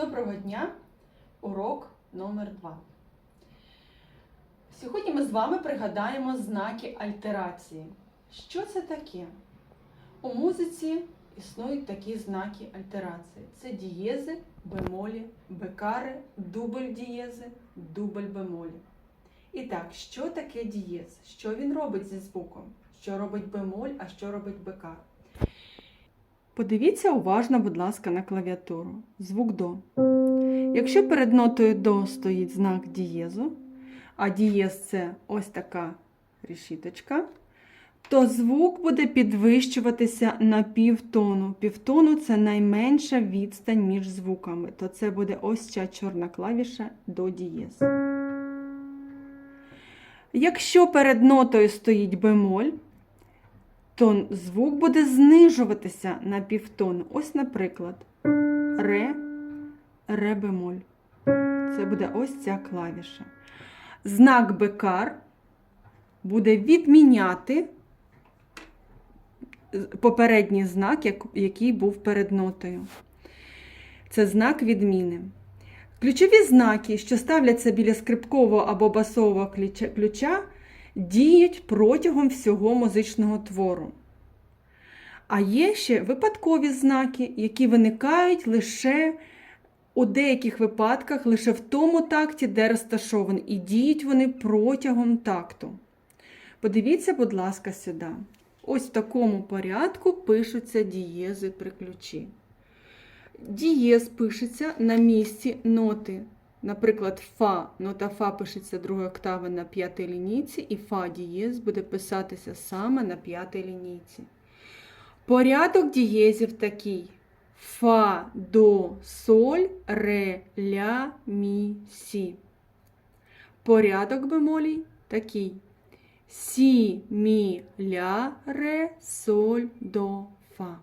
Доброго дня! Урок номер 2 Сьогодні ми з вами пригадаємо знаки альтерації. Що це таке? У музиці існують такі знаки альтерації: це дієзи, бемолі, бекари, дубль дієзи, дубль бемолі. І так, що таке дієз? Що він робить зі звуком? Що робить бемоль, а що робить бекар? Подивіться уважно, будь ласка, на клавіатуру. Звук до. Якщо перед нотою до стоїть знак дієзу, а дієз це ось така решіточка, то звук буде підвищуватися на півтону. Півтону це найменша відстань між звуками, то це буде ось ця чорна клавіша до дієз. Якщо перед нотою стоїть бемоль, то звук буде знижуватися на півтону. Ось, наприклад, ре, ре бемоль. Це буде ось ця клавіша. Знак бекар буде відміняти попередній знак, який був перед нотою. Це знак відміни. Ключові знаки, що ставляться біля скрипкового або басового ключа, діють протягом всього музичного твору. А є ще випадкові знаки, які виникають лише у деяких випадках, лише в тому такті, де розташовані, і діють вони протягом такту. Подивіться, будь ласка, сюди. Ось в такому порядку пишуться дієзи при ключі. Дієз пишеться на місці ноти. Наприклад, Фа, нота Фа пишеться другої октави на п'ятій лінійці, і Фа дієз буде писатися саме на п'ятій лінійці. Порядок дієзів такий: Фа, до, соль, ре, ля, мі, сі. Порядок бемолій такий: Сі, мі, ля, ре, соль, до, фа.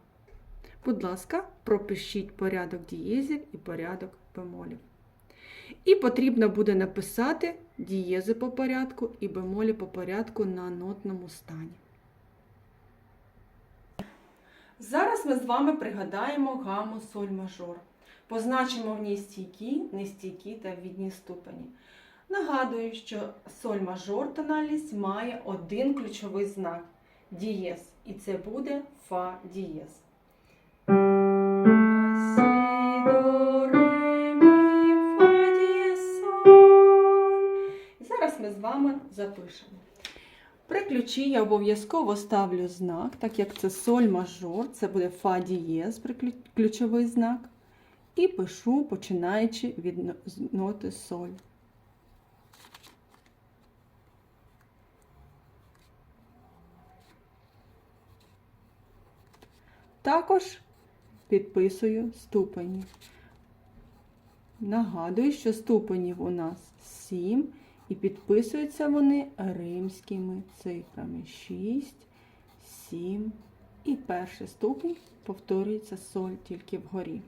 Будь ласка, пропишіть порядок дієзів і порядок бемолів. І потрібно буде написати дієзи по порядку і бемолі по порядку на нотному стані. Зараз ми з вами пригадаємо гаму соль мажор. Позначимо в ній стійкі, нестійкі та відні ступені. Нагадую, що соль мажор тональність має один ключовий знак дієз, і це буде фа. І зараз ми з вами запишемо. При ключі я обов'язково ставлю знак, так як це соль мажор, це буде фа дієз, ключовий знак. І пишу, починаючи від ноти соль. Також підписую ступені. Нагадую, що ступенів у нас 7 і підписуються вони римськими цифрами 6, 7 і перший ступень повторюється соль тільки вгорі.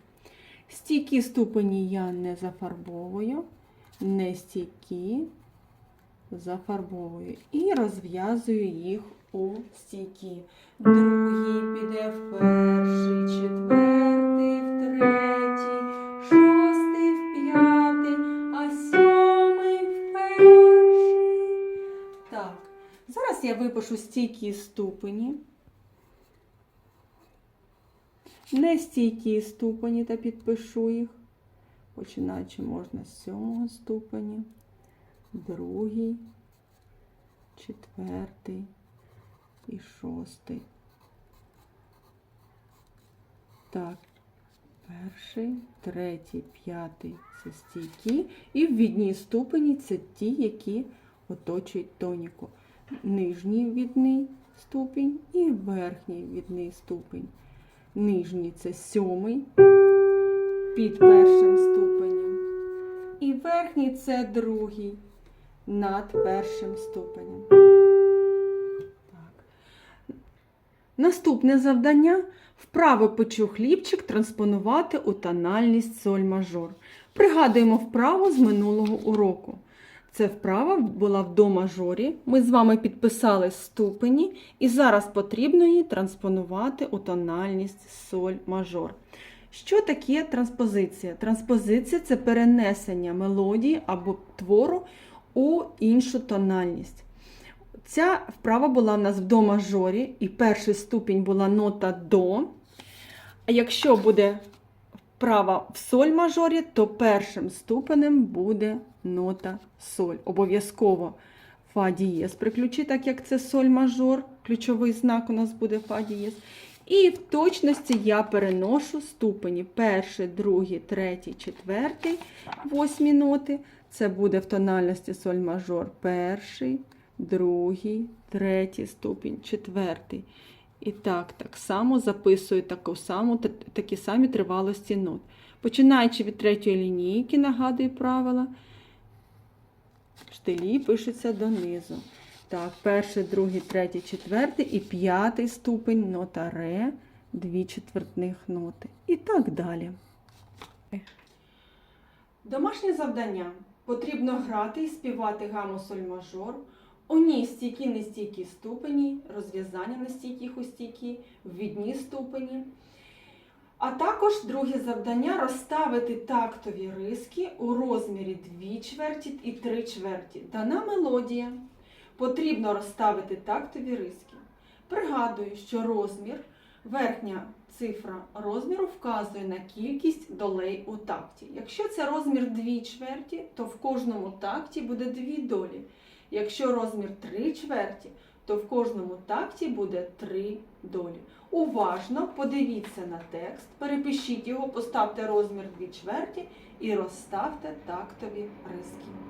Стійкі ступені я не зафарбовую, не стійкі зафарбовую і розв'язую їх у стійкі. Другий піде в перший, четвертий, зараз я випишу стійкі ступені. Нестійкі ступені та підпишу їх. Починаючи можна з сьомого ступені, другий, четвертий і шостий. Так, перший, третій, п'ятий це стійкі. І в відній ступені це ті, які оточують тоніку. Нижній відний ступінь і верхній відний ступінь. Нижній це сьомий під першим ступенем. І верхній це другий над першим ступенем. Так. Наступне завдання вправо почу хлібчик транспонувати у тональність соль мажор. Пригадуємо вправу з минулого уроку. Це вправа була в до мажорі. Ми з вами підписали ступені, і зараз потрібно її транспонувати у тональність соль мажор. Що таке транспозиція? Транспозиція це перенесення мелодії або твору у іншу тональність. Ця вправа була в нас в до мажорі, і перший ступінь була нота до. А якщо буде вправа в соль мажорі, то першим ступенем буде нота соль. Обов'язково фа дієз приключи, так як це соль мажор, ключовий знак у нас буде фа дієз. І в точності я переношу ступені перший, другий, третій, четвертий, восьмі ноти. Це буде в тональності соль мажор перший, другий, третій ступінь, четвертий. І так, так само записую таку саму, такі самі тривалості нот. Починаючи від третьої лінійки, нагадую правила, штилі пишуться донизу. Так, перший, другий, третій, четвертий і п'ятий ступень, нота ре, дві четвертних ноти. І так далі. Домашнє завдання. Потрібно грати і співати гаму соль мажор. У ній стійкі нестійкі ступені, розв'язання на стійких у стійкі, ввідні ступені. А також друге завдання розставити тактові риски у розмірі 2 чверті і 3 чверті. Дана мелодія. Потрібно розставити тактові риски. Пригадую, що розмір, верхня цифра розміру вказує на кількість долей у такті. Якщо це розмір 2 чверті, то в кожному такті буде 2 долі. Якщо розмір 3 чверті, то в кожному такті буде три долі. Уважно подивіться на текст, перепишіть його, поставте розмір 2 чверті і розставте тактові риски.